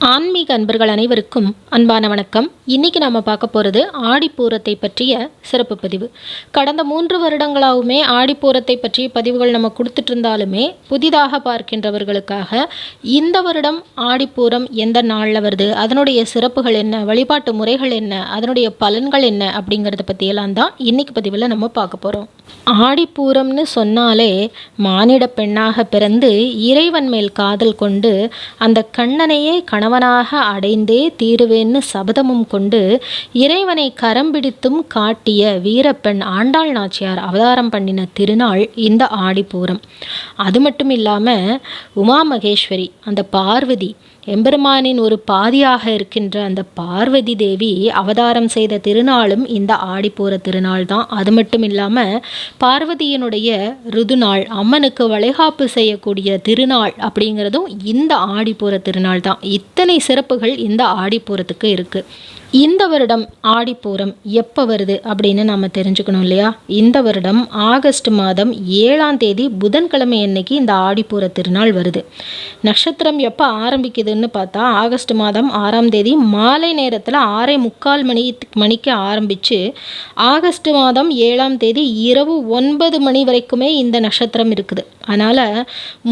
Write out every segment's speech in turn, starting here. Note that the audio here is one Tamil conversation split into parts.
ஆன்மீக அன்பர்கள் அனைவருக்கும் அன்பான வணக்கம். இன்னைக்கு நாம் பார்க்க போகிறது ஆடிப்பூரத்தை பற்றிய சிறப்பு பதிவு. கடந்த மூன்று வருடங்களாகவுமே ஆடிப்பூரத்தை பற்றிய பதிவுகள் நம்ம கொடுத்துட்டு இருந்தாலுமே புதிதாக பார்க்கின்றவர்களுக்காக இந்த வருடம் ஆடிப்பூரம் எந்த நாளில் வருது அதனுடைய சிறப்புகள் என்ன வழிபாட்டு முறைகள் என்ன அதனுடைய பலன்கள் என்ன அப்படிங்கிறத பற்றியெல்லாம் தான் இன்றைக்கி பதிவில் நம்ம பார்க்க போகிறோம் ஆடிப்பூரம்னு சொன்னாலே மானிட பெண்ணாக பிறந்து இறைவன் மேல் காதல் கொண்டு அந்த கண்ணனையே கணவனாக அடைந்தே தீருவேன்னு சபதமும் கொண்டு இறைவனை கரம் பிடித்தும் காட்டிய வீரப்பெண் ஆண்டாள் நாச்சியார் அவதாரம் பண்ணின திருநாள் இந்த ஆடிப்பூரம். அது மட்டும் இல்லாமல் உமா மகேஸ்வரி அந்த பார்வதி எம்பெருமானின் ஒரு பாதியாக இருக்கின்ற அந்த பார்வதி தேவி அவதாரம் செய்த திருநாளும் இந்த ஆடிப்பூர திருநாள் தான். அது மட்டும் இல்லாமல் பார்வதியினுடைய ருதுநாள் அம்மனுக்கு வளைகாப்பு செய்யக்கூடிய திருநாள் அப்படிங்கிறதும் இந்த ஆடிப்பூர திருநாள் தான். இத்தனை சிறப்புகள் இந்த ஆடிப்பூரத்துக்கு இருக்குது இந்த வருடம் ஆடிப்பூரம் எப்போ வருது அப்படின்னு நாம் தெரிஞ்சுக்கணும் இல்லையா? இந்த வருடம் ஆகஸ்ட் மாதம் ஏழாம் தேதி புதன்கிழமை அன்னைக்கு இந்த ஆடிப்பூர திருநாள் வருது. நட்சத்திரம் எப்போ ஆரம்பிக்குதுன்னு பார்த்தா ஆகஸ்ட் மாதம் ஆறாம் தேதி மாலை நேரத்தில் ஆறே முக்கால் மணி மணிக்கு ஆரம்பித்து ஆகஸ்ட் மாதம் ஏழாம் தேதி இரவு ஒன்பது மணி வரைக்குமே இந்த நட்சத்திரம் இருக்குது. அதனால்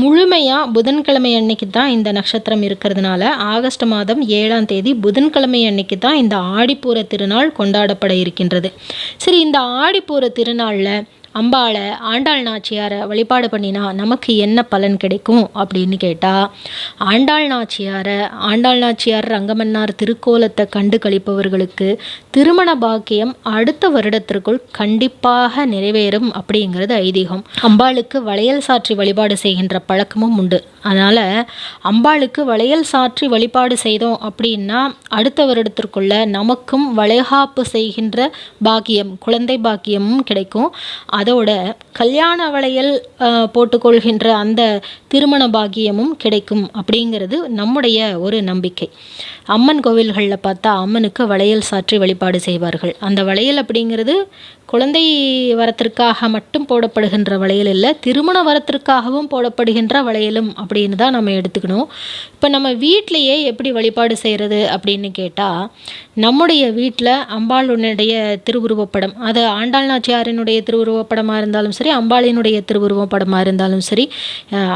முழுமையாக புதன்கிழமை அன்னைக்கு தான் இந்த நட்சத்திரம் இருக்கிறதுனால ஆகஸ்ட் மாதம் ஏழாம் தேதி புதன்கிழமை அன்னைக்கு தான் இந்த ஆடிப்பூர திருநாள் கொண்டாடப்பட இருக்கின்றது. சரி இந்த ஆடிப்பூர திருநாளில் அம்பாளை ஆண்டாள் நாச்சியாரை வழிபாடு பண்ணினா நமக்கு என்ன பலன் கிடைக்கும் அப்படின்னு கேட்டால் ஆண்டாள் நாச்சியாரை ஆண்டாள் நாச்சியார் ரங்கமன்னார் திருக்கோலத்தை கண்டு கழிப்பவர்களுக்கு திருமண பாக்கியம் அடுத்த வருடத்திற்குள் கண்டிப்பாக நிறைவேறும் அப்படிங்கிறது ஐதீகம். அம்பாளுக்கு வளையல் சாற்றி வழிபாடு செய்கின்ற பழக்கமும் உண்டு. அதனால் அம்பாளுக்கு வளையல் சாற்றி வழிபாடு செய்தோம் அப்படின்னா அடுத்த வருடத்திற்குள்ள நமக்கும் வளைகாப்பு செய்கின்ற பாக்கியம் குழந்தை பாக்கியமும் கிடைக்கும். அதோட கல்யாண வளையல் போட்டுக்கொள்கின்ற அந்த திருமண பாக்கியமும் கிடைக்கும் அப்படிங்கிறது நம்முடைய ஒரு நம்பிக்கை. அம்மன் கோவில்களில் பார்த்தா அம்மனுக்கு வளையல் சாற்றி வழிபாடு செய்வார்கள். அந்த வளையல் அப்படிங்கிறது குழந்தை வரத்திற்காக மட்டும் போடப்படுகின்ற வளையல் இல்லை திருமண வரத்திற்காகவும் போடப்படுகின்ற வளையலும் அப்படின்னு தான் நம்ம எடுத்துக்கணும். இப்போ நம்ம வீட்டிலையே எப்படி வழிபாடு செய்கிறது அப்படின்னு கேட்டால் நம்முடைய வீட்டில் அம்பாளுடைய திருவுருவப்படம் அது ஆண்டாள் நாச்சியாரினுடைய திருவுருவப்படமாக இருந்தாலும் சரி அம்பாளினுடைய திருவுருவப்படமாக இருந்தாலும் சரி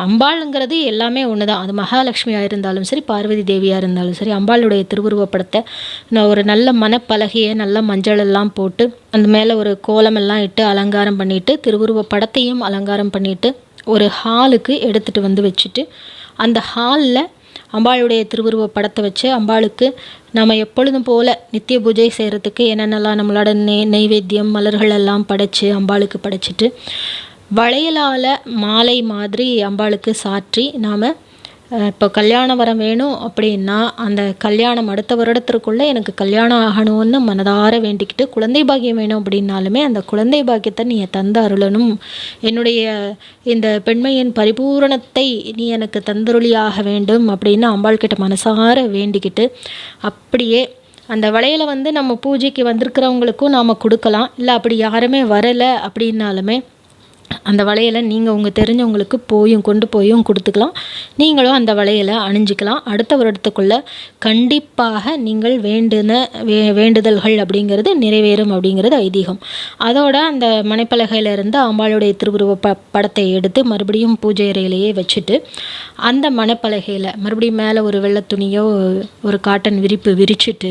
அம்பாளுங்கிறது எல்லாமே ஒன்று தான் அது மகாலட்சுமியாக இருந்தாலும் சரி பார்வதி தேவியாக இருந்தாலும் சரி அம்பாளுடைய திருவுருவப்படத்தை நான் ஒரு நல்ல மனப்பலகையை நல்ல மஞ்சள் எல்லாம் போட்டு அந்த மேலே ஒரு கோலமெல்லாம் இட்டு அலங்காரம் பண்ணிட்டு திருவுருவ படத்தையும் அலங்காரம் பண்ணிட்டு ஒரு ஹாலுக்கு எடுத்துகிட்டு வந்து வச்சுட்டு அந்த ஹாலில் அம்பாளுடைய திருவுருவ படத்தை வச்சு அம்பாளுக்கு நம்ம எப்பொழுதும் போல் நித்திய பூஜை செய்கிறதுக்கு என்னென்னலாம் நம்மளோட நெய் நெய்வேத்தியம் மலர்கள் எல்லாம் படைச்சு அம்பாளுக்கு படைச்சிட்டு வளையலால் மாலை மாதிரி அம்பாளுக்கு சாற்றி நாம் இப்போ கல்யாணம் வரம் வேணும் அப்படின்னா அந்த கல்யாணம் அடுத்த வருடத்திற்குள்ளே எனக்கு கல்யாணம் ஆகணும்னு மனதார வேண்டிக்கிட்டு குழந்தை பாக்கியம் வேணும் அப்படின்னாலுமே அந்த குழந்தை பாக்கியத்தை நீ தந்து அருளணும். என்னுடைய இந்த பெண்மையின் பரிபூரணத்தை நீ எனக்கு தந்தருளியாக வேண்டும் அப்படின்னு அம்பாள் கிட்ட மனசார வேண்டிக்கிட்டு அப்படியே அந்த வளையலை வந்து நம்ம பூஜைக்கு வந்திருக்கிறவங்களுக்கும் நாம் கொடுக்கலாம். இல்லை அப்படி யாருமே வரலை அப்படின்னாலுமே அந்த வளையலை நீங்கள் உங்கள் தெரிஞ்சவங்களுக்கு போயும் கொண்டு போயும் கொடுத்துக்கலாம். நீங்களும் அந்த வளையலை அணிஞ்சிக்கலாம். அடுத்த வருடத்துக்குள்ளே கண்டிப்பாக நீங்கள் வேண்டுன வே வேண்டுதல்கள் அப்படிங்கிறது நிறைவேறும் அப்படிங்கிறது ஐதீகம். அதோட அந்த மனைப்பலகையில இருந்து அம்பாளுடைய திருவுருவ ப படத்தை எடுத்து மறுபடியும் பூஜை அறையிலேயே வச்சுட்டு அந்த மணப்பலகையில் மறுபடியும் மேலே ஒரு வெள்ளை துணியோ ஒரு காட்டன் விரிப்பு விரிச்சிட்டு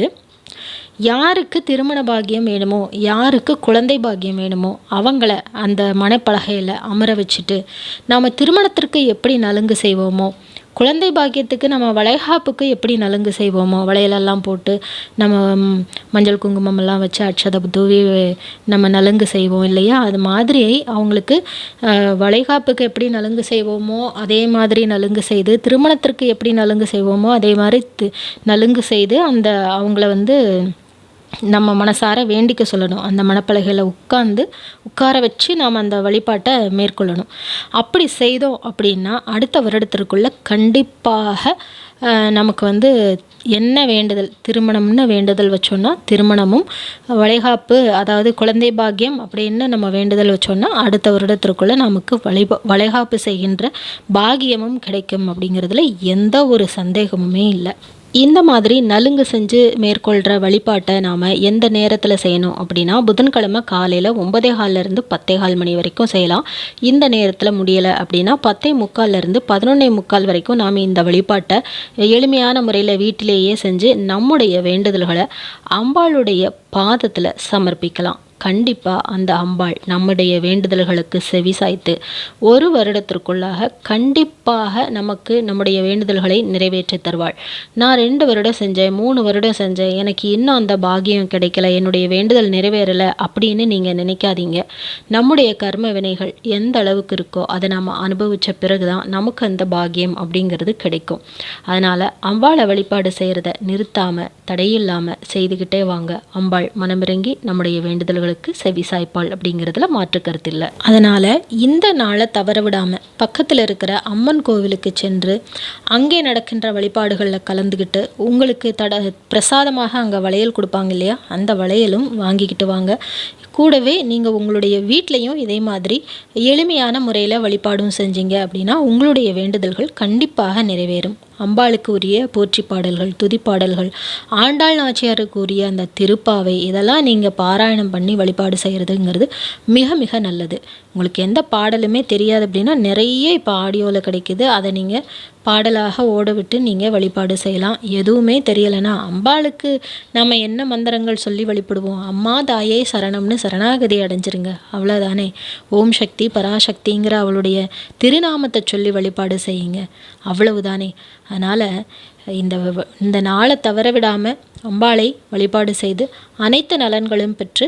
யாருக்கு திருமண பாக்கியம் வேணுமோ யாருக்கு குழந்தை பாக்கியம் வேணுமோ அவங்கள அந்த மணப்பலகையில் அமர வச்சுட்டு நாம் திருமணத்திற்கு எப்படி நலுங்கு செய்வோமோ குழந்தை பாக்கியத்துக்கு நம்ம வளைகாப்புக்கு எப்படி நலுங்கு செய்வோமோ வளையலெல்லாம் போட்டு நம்ம மஞ்சள் குங்குமம் எல்லாம் வச்சு அட்சதை தூவி நம்ம நலுங்கு செய்வோம் இல்லையா? அது மாதிரி அவங்களுக்கு வளைகாப்புக்கு எப்படி நலுங்கு செய்வோமோ அதே மாதிரி நலுங்கு செய்து திருமணத்திற்கு எப்படி நலுங்கு செய்வோமோ அதே மாதிரி நலுங்கு செய்து அந்த அவங்கள வந்து நம்ம மனசார வேண்டிக்க சொல்லணும். அந்த மணப்பலகையில் உட்காந்து உட்கார வச்சு நாம் அந்த வழிபாட்டை மேற்கொள்ளணும். அப்படி செய்தோம் அப்படின்னா அடுத்த வருடத்திற்குள்ள கண்டிப்பாக நமக்கு வந்து என்ன வேண்டுதல் திருமணம்னு வேண்டுதல் வச்சோன்னா திருமணமும் வளைகாப்பு அதாவது குழந்தை பாக்கியம் அப்படின்னு நம்ம வேண்டுதல் வச்சோன்னா அடுத்த வருடத்திற்குள்ளே நமக்கு வளைபா வளைகாப்பு செய்கின்ற பாகியமும் கிடைக்கும் அப்படிங்கிறதுல எந்த ஒரு சந்தேகமுமே இல்லை. இந்த மாதிரி நலுங்கு செஞ்சு மேற்கொள்கிற வழிபாட்டை நாம் எந்த நேரத்தில் செய்யணும் அப்படின்னா புதன்கிழமை காலையில் ஒன்பதே கால்லேருந்து பத்தே கால் மணி வரைக்கும் செய்யலாம். இந்த நேரத்தில் முடியலை அப்படின்னா பத்தே முக்கால்லேருந்து பதினொன்னே முக்கால் வரைக்கும் நாம் இந்த வழிபாட்டை எளிமையான முறையில் வீட்டிலேயே செஞ்சு நம்முடைய வேண்டுதல்களை அம்பாளுடைய பாதத்தில் சமர்ப்பிக்கலாம். கண்டிப்பாக அந்த அம்பாள் நம்முடைய வேண்டுதல்களுக்கு செவிசாய்த்து ஒரு வருடத்திற்குள்ளாக கண்டிப்பாக நமக்கு நம்முடைய வேண்டுதல்களை நிறைவேற்றி தருவாள். நான் ரெண்டு வருடம் செஞ்சேன் மூணு வருடம் செஞ்சேன் எனக்கு இன்னும் அந்த பாக்கியம் கிடைக்கல என்னுடைய வேண்டுதல் நிறைவேறலை அப்படின்னு நீங்கள் நினைக்காதீங்க. நம்முடைய கர்ம வினைகள் எந்த அளவுக்கு இருக்கோ அதை நம்ம அனுபவித்த பிறகு தான் நமக்கு அந்த பாக்கியம் அப்படிங்கிறது கிடைக்கும். அதனால் அம்பாளை வழிபாடு செய்கிறத நிறுத்தாமல் தடையில்லாமல் செய்துக்கிட்டே வாங்க. அம்பாள் மனமிறங்கி நம்முடைய வேண்டுதல்கள் வேண்டுதல்களுக்கு செவி சாய்ப்பாள் அப்படிங்கிறதுல மாற்று கருத்து இல்லை. அதனால் இந்த நாளை தவற விடாமல் பக்கத்தில் இருக்கிற அம்மன் கோவிலுக்கு சென்று அங்கே நடக்கின்ற வழிபாடுகளில் கலந்துக்கிட்டு உங்களுக்கு தட பிரசாதமாக அங்கே வளையல் கொடுப்பாங்க இல்லையா? அந்த வளையலும் வாங்கிக்கிட்டு வாங்க. கூடவே நீங்கள் உங்களுடைய வீட்லேயும் இதே மாதிரி எளிமையான முறையில் வழிபாடும் செஞ்சீங்க அப்படின்னா உங்களுடைய வேண்டுதல்கள் கண்டிப்பாக நிறைவேறும். அம்பாளுக்கு உரிய போற்றி பாடல்கள் துதிப்பாடல்கள் ஆண்டாள் நாச்சியாருக்கு உரிய அந்த திருப்பாவை இதெல்லாம் நீங்கள் பாராயணம் பண்ணி வழிபாடு செய்கிறதுங்கிறது மிக மிக நல்லது. உங்களுக்கு எந்த பாடலுமே தெரியாது அப்படின்னா நிறைய இப்போ ஆடியோவில் கிடைக்கிது. அதை நீங்கள் பாடலாக ஓட விட்டு நீங்கள் வழிபாடு செய்யலாம். எதுவுமே தெரியலைன்னா அம்பாளுக்கு நம்ம என்ன மந்திரங்கள் சொல்லி வழிபடுவோம்? அம்மா தாயே சரணம்னு சரணாகதி அடைஞ்சிருங்க. அவ்வளோதானே ஓம் சக்தி பராசக்திங்கிற அவளுடைய திருநாமத்தை சொல்லி வழிபாடு செய்யுங்க. அவ்வளவுதானே? அதனால் இந்த இந்த நாளை தவற விடாமல் அம்பாளை வழிபாடு செய்து அனைத்து நலன்களும் பெற்று